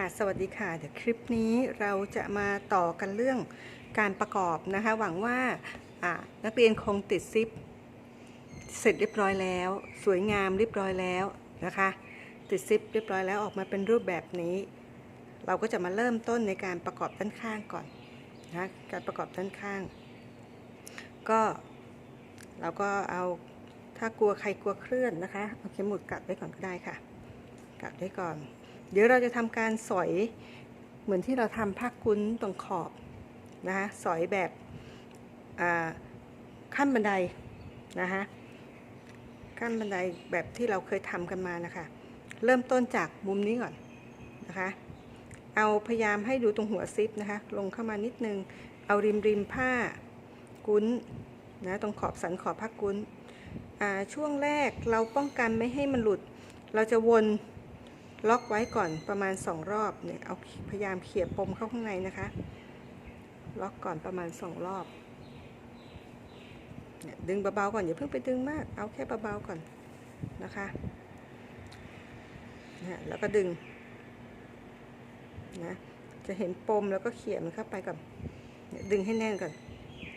ค่ะ สวัสดีค่ะ เดี๋ยวคลิปนี้เราจะมาต่อกันเรื่องการประกอบนะคะ หวังว่านักเรียนคงติดซิป เสร็จเรียบร้อยแล้ว สวยงามเรียบร้อยแล้วนะคะ ติดซิปเรียบร้อยแล้วออกมาเป็นรูปแบบนี้ เราก็จะมาเริ่มต้นในการประกอบด้านข้างก่อนนะการประกอบด้านข้าง ก็เราก็เอาถ้ากลัวใครกลัวเคลื่อนนะคะเอาเข็มหมุดกัดไว้ก่อนก็ได้ค่ะ กัดไว้ก่อน เดี๋ยวเราจะทำการสอยเหมือนที่เราทำผ้ากุ้นตรงขอบนะคะสอยแบบขั้นบันไดนะคะขั้นบันไดแบบที่เราเคยทำกันมานะคะ เริ่มต้นจากมุมนี้ก่อนนะคะ เอาพยายามให้ดูตรงหัวซิปนะคะ ลงเข้ามานิดนึง เอาริมริมผ้ากุ้นนะตรงขอบสันขอบผ้ากุ้นช่วงแรกเราป้องกันไม่ให้มันหลุด เราจะวน ล็อกไว้ก่อนประมาณสองรอบเนี่ยเอาพยายามเขี่ยปมเข้าข้างในนะคะ ล็อกก่อนประมาณสองรอบเนี่ยดึงเบาๆก่อนอย่าเพิ่งไปดึงมาก เอาแค่เบาๆก่อนนะคะนี่ยแล้วก็ดึงนะจะเห็นปมแล้วก็เขี่ยมันเข้าไปกับเนี่ยดึงให้แน่นก่อน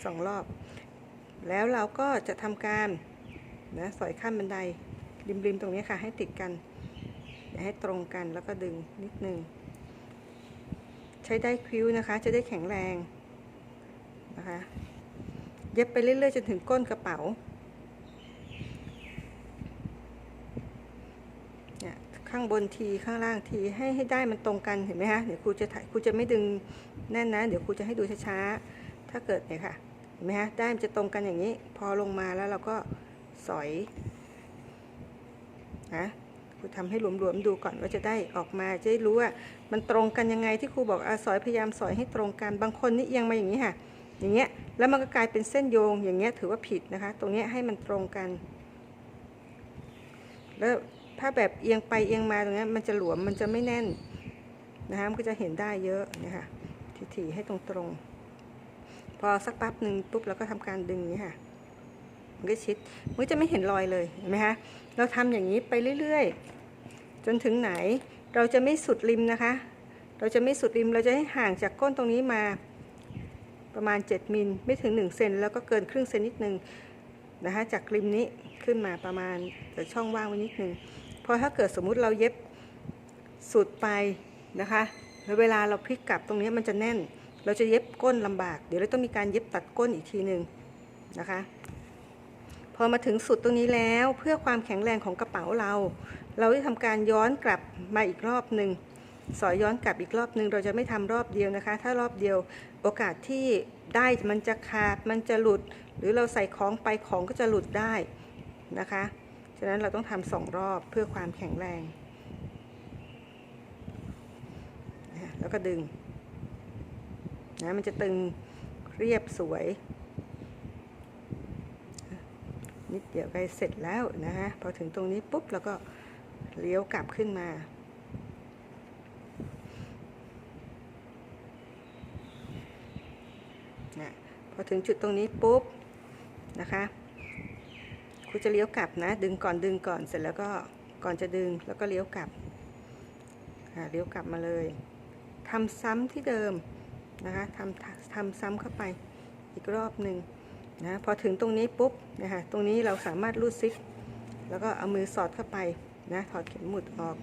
สองรอบ แล้วเราก็จะทำการนะสอยขั้นบันไดริมๆตรงนี้ค่ะให้ติดกัน ให้ตรงกันแล้วก็ดึงนิดนึง ใช้ได้คิ้วนะคะ จะได้แข็งแรงนะคะ เย็บไปเรื่อยๆจนถึงก้นกระเป๋าเนี่ยข้างบนทีข้างล่างทีให้ให้ได้มันตรงกันเห็นไหมคะเดี๋ยวครูจะถ่ายครูจะไม่ดึงแน่นนะ เดี๋ยวครูจะให้ดูช้าๆ ถ้าเกิดเนี่ยค่ะเห็นไหมคะได้มันจะตรงกันอย่างนี้ พอลงมาแล้วเราก็สอยนะ ครูทำให้หลวมๆดูก่อนว่าจะได้ออกมาจะได้รู้ว่ามันตรงกันยังไงที่ครูบอกอาสอยพยายามสอยให้ตรงกันบางคนนี่เอียงมาอย่างนี้ค่ะ อย่างเงี้ยแล้วมันก็กลายเป็นเส้นโยงอย่างเงี้ยถือว่าผิดนะคะ ตรงเนี้ยให้มันตรงกัน แล้วถ้าแบบเอียงไปเอียงมาตรงเนี้ยมันจะหลวมมันจะไม่แน่นนะคะมันก็จะเห็นได้เยอะเนี่ยค่ะถี่ๆให้ตรงๆพอสักแป๊บหนึ่งปุ๊บเราก็ทำการดึงอย่างนี้ค่ะ มันก็ชิดมันจะไม่เห็นรอยเลยเห็นไหมคะเราทำอย่างนี้ไปเรื่อยๆ จนถึงไหน เราจะไม่สุดริมนะคะ เราจะไม่สุดริมเราจะให้ห่างจากก้นตรงนี้มาประมาณ 7มิลไม่ถึง1เซนแล้วก็เกินครึ่งเซนนิดนึงนะคะจากริมนี้ขึ้นมาประมาณเดี๋ยวช่องว่างไว้นิดนึงเพราะถ้าเกิดสมมุติเราเย็บสุดไปนะคะแล้วเวลาเราพลิกกลับตรงนี้มันจะแน่น เราจะเย็บก้นลำบาก เดี๋ยวเราต้องมีการเย็บตัดก้นอีกทีหนึ่งนะคะ พอมาถึงสุดตรงนี้แล้วเพื่อความแข็งแรงของกระเป๋าเรา เราได้ทำการย้อนกลับมาอีกรอบหนึ่งสอยย้อนกลับอีกรอบหนึ่งเราจะไม่ทำรอบเดียวนะคะ ถ้ารอบเดียวโอกาสที่ได้มันจะขาดมันจะหลุด หรือเราใส่ของไปของก็จะหลุดได้นะคะฉะนั้นเราต้องทำสองรอบเพื่อความแข็งแรง แล้วก็ดึงนะมันจะตึงเรียบสวย นิดเดียวใกล้เสร็จแล้วนะฮะพอถึงตรงนี้ปุ๊บเราก็เลี้ยวกลับขึ้นมานะพอถึงจุดตรงนี้ปุ๊บนะคะครูจะเลี้ยวกลับนะ ดึงก่อนดึงก่อนเสร็จแล้วก็ก่อนจะดึงแล้วก็เลี้ยวกลับเลี้ยวกลับมาเลยทำซ้ำที่เดิมนะคะทำทำซ้ำเข้าไปอีกรอบหนึ่ง นะพอถึงตรงนี้ปุ๊บนะคะตรงนี้เราสามารถรูดซิปแล้วก็เอามือสอดเข้าไปนะถอดเข็มหมุดออก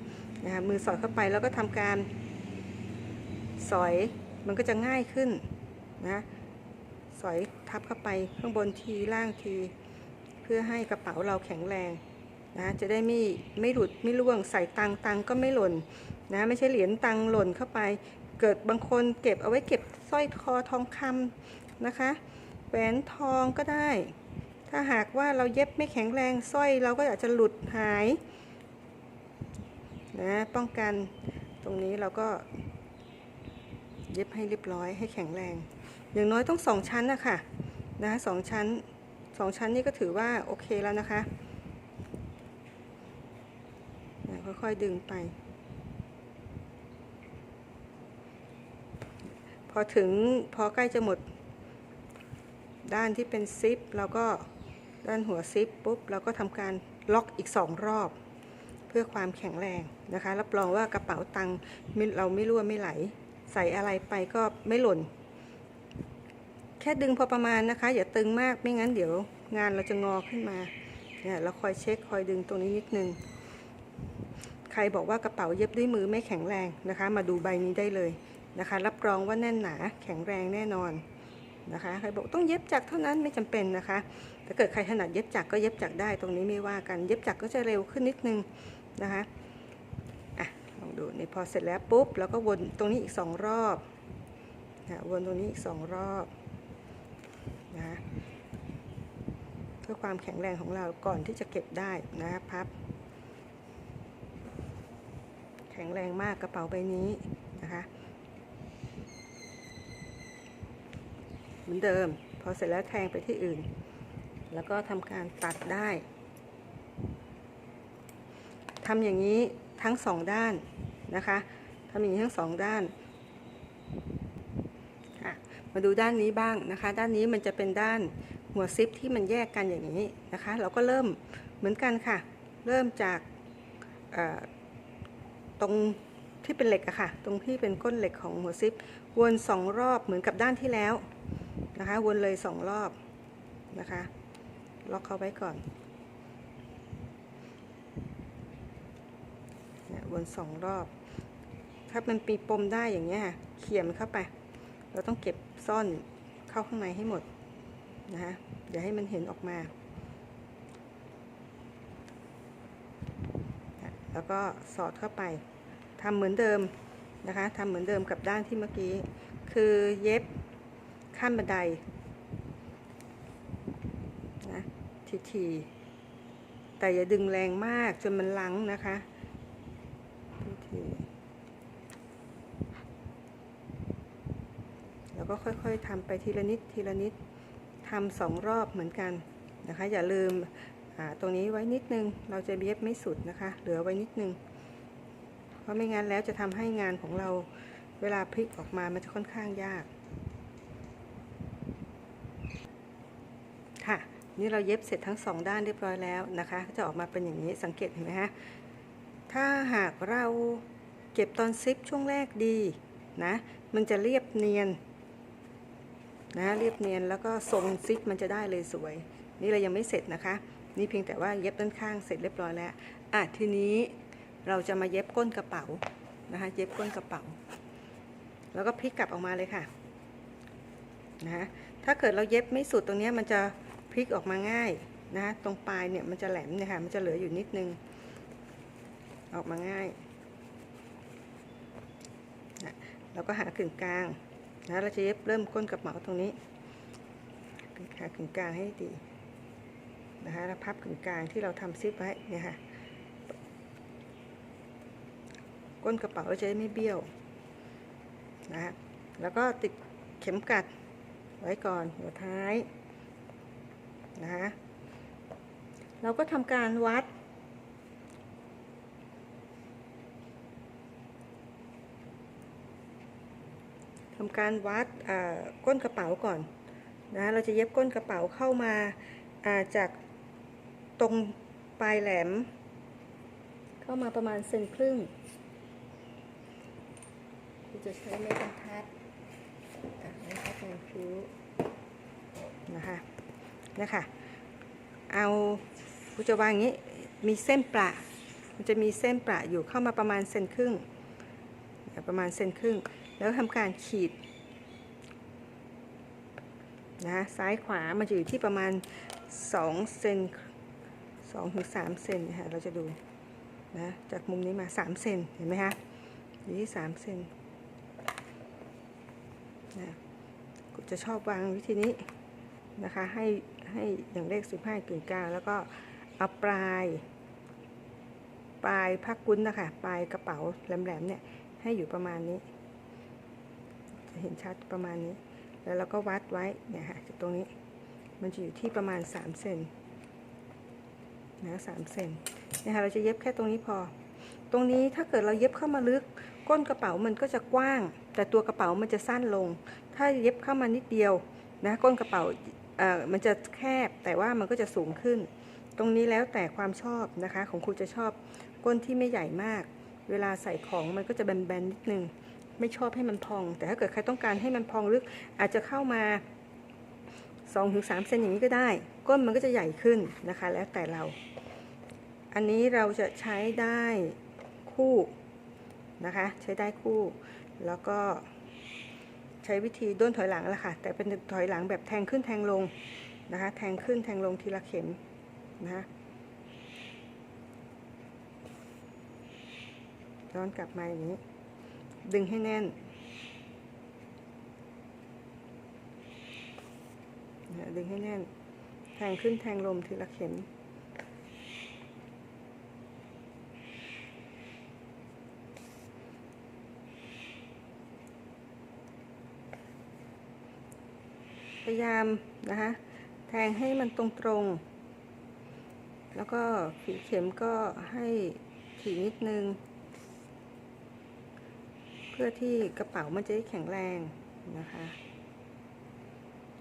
นะคะมือสอดเข้าไปแล้วก็ทำการสอยมันก็จะง่ายขึ้นนะสอยทับเข้าไปข้างบนทีล่างที เพื่อให้กระเป๋าเราแข็งแรงนะจะได้ไม่ไม่หลุดไม่ร่วงใส่ตังตังก็ไม่หล่นนะไม่ใช่เหรียญตังหล่นเข้าไป เกิดบางคนเก็บเอาไว้เก็บสร้อยคอทองคำนะคะ หวนทองก็ได้ ถ้าหากว่าเราเย็บไม่แข็งแรงสร้อยเราก็อาจจะหลุดหายนะป้องกันตรงนี้เราก็ เย็บให้เรียบร้อยให้แข็งแรง อย่างน้อยต้องสองชั้นนะคะนะสองชั้นสองชั้นนี่ก็ถือว่าโอเคแล้วนะคะนะค่อยๆดึงไป พอถึงพอใกล้จะหมด ด้านที่เป็นซิปเราก็ด้านหัวซิปปุ๊บเราก็ทำการล็อกอีกสองรอบพพื่อความแข็งแรงนะคะรับรองว่ากระเป๋าตังค์เราไม่รั่วไม่ไหล ใส่อะไรไปก็ไม่หล่น แค่ดึงพอประมาณนะคะ อย่าตึงมากไม่งั้นเดี๋ยวงานเราจะงอขึ้นมาเนี่ยเราคอยเช็คคอยดึงตรงนี้นิดนึง ใครบอกว่ากระเป๋าเย็บด้วยมือไม่แข็งแรงนะคะ มาดูใบนี้ได้เลยนะคะ รับรองว่าแน่นหนาแข็งแรงแน่นอน นะคะใครบอกต้องเย็บจักรเท่านั้นไม่จำเป็นนะคะถ้าเกิดใครถนัดเย็บจักรก็เย็บจักรได้ตรงนี้ไม่ว่ากันเย็บจักรก็จะเร็วขึ้นนิดนึงนะคะอะลองดูนี่พอเสร็จแล้วปุ๊บเราก็วนตรงนี้อีกสองรอบนะวนตรงนี้อีกสองรอบนะเพื่อความแข็งแรงของเราก่อนที่จะเก็บได้นะพับ แข็งแรงมากกระเป๋าใบนี้นะคะ เหมือนเดิม พอเสร็จแล้วแทงไปที่อื่น แล้วก็ทำการตัดได้ทำอย่างนี้ทั้งสองด้านนะคะทำอย่างนี้ทั้งสองด้าน มาดูด้านนี้บ้างนะคะ ด้านนี้มันจะเป็นด้านหัวซิปที่มันแยกกันอย่างนี้นะคะ เราก็เริ่มเหมือนกันค่ะ เริ่มจากตรงที่เป็นเหล็กอะค่ะ ตรงที่เป็นก้นเหล็กของหัวซิป วนสองรอบเหมือนกับด้านที่แล้ว นะคะ วนเลยสองรอบนะคะ ล็อกเขาไว้ก่อนเนี่ยวนสองรอบ ถ้ามันปีปมได้อย่างเงี้ยค่ะเขี่ยมันเข้าไป เราต้องเก็บซ่อนเข้าข้างในให้หมดนะคะอย่าให้มันเห็นออกมา แล้วก็สอดเข้าไปทำเหมือนเดิมนะคะทำเหมือนเดิมกับด้านที่เมื่อกี้ คือเย็บ ขั้นบันไดนะทีๆแต่อย่าดึงแรงมากจนมันลังนะคะทีๆแล้วก็ค่อยๆทำไปทีละนิดทีละนิดทำสองรอบเหมือนกันนะคะ อย่าลืมตรงนี้ไว้นิดนึง เราจะเย็บไม่สุดนะคะ เหลือไว้นิดนึง เพราะไม่งั้นแล้วจะทำให้งานของเราเวลาพลิกออกมามันจะค่อนข้างยาก ค่ะ นี่เราเย็บเสร็จทั้งสองด้านเรียบร้อยแล้วนะคะจะออกมาเป็นอย่างนี้สังเกตเห็นไหมฮะถ้าหากเราเก็บตอนซิปช่วงแรกดีนะมันจะเรียบเนียนนะเรียบเนียนแล้วก็ทรงซิปมันจะได้เลยสวย นี่เรายังไม่เสร็จนะคะ นี่เพียงแต่ว่าเย็บด้านข้างเสร็จเรียบร้อยแล้วอะทีนี้เราจะมาเย็บก้นกระเป๋านะคะเย็บก้นกระเป๋า แล้วก็พลิกกลับออกมาเลยค่ะนะถ้าเกิดเราเย็บไม่สุดตรงนี้มันจะ พลิกออกมาง่ายนะตรงปลายเนี่ยมันจะแหลมเนี่ยค่ะมันจะเหลืออยู่นิดนึง ออกมาง่ายนะแล้วก็หากึ่งกลางนะเราจะเย็บเริ่มก้นกระเป๋าตรงนี้กึ่งกลางกึ่งกลางให้ดีนะคะแล้วพับกึ่งกลางที่เราทำซิปไว้เนี่ยค่ะก้นกระเป๋าเราจะได้ไม่เบี้ยวนะฮะแล้วก็ติดเข็มกัดไว้ก่อนหัวท้าย นะฮะเราก็ทำการวัด ทำการวัดก้นกระเป๋าก่อนนะเราจะเย็บก้นกระเป๋าเข้ามาาจากตรงปลายแหลม เข้ามาประมาณเซนครึ่งจะใช้ไม้บรรทัดไม้บรรทัดงคิ้วนะคะ นะคะ เอากูจะวางอย่างนี้มีเส้นประมันจะมีเส้นประอยู่เข้ามาประมาณเซนครึ่งประมาณเซนครึ่ง แล้วทำการขีดนะซ้ายขวามันจะอยู่ที่ประมาณ2เซน2ถึง3เซนนะคะเราจะดูนะจากมุมนี้มา3เซนเห็นไหมคะอยู่ที่3เซนนะจะชอบวางวิธีนี้นะคะให้ ให้อย่างเลข 15กึ่งกลางแล้วก็เอาปลาย ปลายพักกุ้นนะคะปลายกระเป๋าแหลมๆเนี่ยให้อยู่ประมาณนี้ จะเห็นชัดประมาณนี้ แล้วเราก็วัดไว้เนี่ยค่ะจากตรงนี้มันจะอยู่ที่ประมาณ3เซนนะสามเซนนะคะเราจะเย็บแค่ตรงนี้พอ ตรงนี้ถ้าเกิดเราเย็บเข้ามาลึก ก้นกระเป๋ามันก็จะกว้าง แต่ตัวกระเป๋ามันจะสั้นลง ถ้าเย็บเข้ามานิดเดียวนะก้นกระเป๋า มันจะแคบแต่ว่ามันก็จะสูงขึ้น ตรงนี้แล้วแต่ความชอบนะคะ ของครูจะชอบก้นที่ไม่ใหญ่มาก เวลาใส่ของมันก็จะแบนๆนิดนึง ไม่ชอบให้มันพอง แต่ถ้าเกิดใครต้องการให้มันพองลึกอาจจะเข้ามา2-3เซนอย่างนี้ก็ได้ ก้นมันก็จะใหญ่ขึ้นนะคะ แล้วแต่เรา อันนี้เราจะใช้ได้คู่นะคะ ใช้ได้คู่ แล้วก็ ใช้วิธีด้นถอยหลังแหละค่ะ แต่เป็นถอยหลังแบบแทงขึ้นแทงลงนะคะ แทงขึ้นแทงลงทีละเข็มนะคะย้อนกลับมาอย่างนี้ ดึงให้แน่นนะดึงให้แน่น แทงขึ้นแทงลมทีละเข็ม ยายามนะคะแทงให้มันตรงๆ แล้วก็ฝีเข็มก็ให้ถี่นิดนึง เพื่อที่กระเป๋ามันจะได้แข็งแรงนะคะ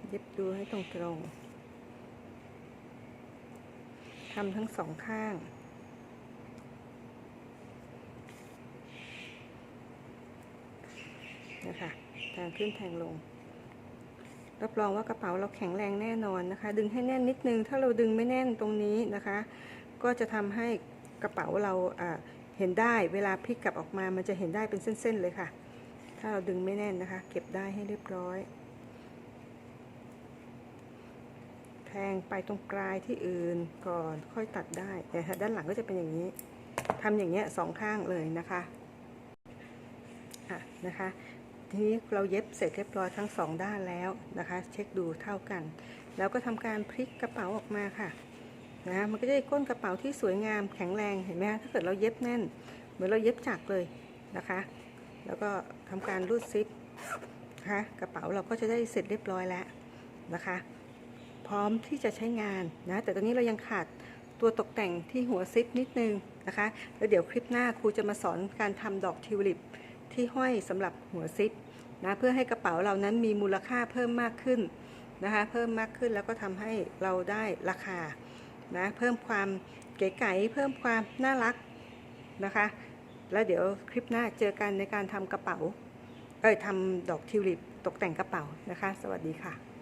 เย็บดูให้ตรงๆทำทั้งสองข้างนะคะแทงขึ้นแทงลง รับรองว่ากระเป๋าเราแข็งแรงแน่นอนนะคะ ดึงให้แน่นนิดนึง ถ้าเราดึงไม่แน่นตรงนี้นะคะ ก็จะทำให้กระเป๋าเราเห็นได้เวลาพลิกกลับออกมามันจะเห็นได้เป็นเส้นๆเลยค่ะ ถ้าเราดึงไม่แน่นนะคะ เก็บได้ให้เรียบร้อยแทงไปตรงปลายที่อื่นก่อนค่อยตัดได้แต่ด้านหลังก็จะเป็นอย่างนี้ทำอย่างเงี้ยสองข้างเลยนะคะอะนะคะ ทีนี้เราเย็บเสร็จเรียบร้อยทั้งสองด้านแล้วนะคะ เช็คดูเท่ากัน แล้วก็ทำการพลิกกระเป๋าออกมาค่ะนะมันก็จะได้ก้นกระเป๋าที่สวยงามแข็งแรงเห็นไหมคะถ้าเกิดเราเย็บแน่น เหมือนเราเย็บจักเลยนะคะ แล้วก็ทำการรูดซิปนะคะกระเป๋าเราก็จะได้เสร็จเรียบร้อยแล้วนะคะ พร้อมที่จะใช้งานนะแต่ตอนนี้เรายังขาดตัวตกแต่งที่หัวซิปนิดนึงนะคะ แล้วเดี๋ยวคลิปหน้าครูจะมาสอนการทำดอกทิวลิป ที่ห้อยสำหรับหัวซิปนะเพื่อให้กระเป๋าเรานั้นมีมูลค่าเพิ่มมากขึ้นนะคะเพิ่มมากขึ้นแล้วก็ทำให้เราได้ราคานะเพิ่มความเก๋ไก๋เพิ่มความน่ารักนะคะ แล้วเดี๋ยวคลิปหน้าเจอกันในการทำกระเป๋าเอ้ยทำดอกทิวลิปตกแต่งกระเป๋านะคะ สวัสดีค่ะ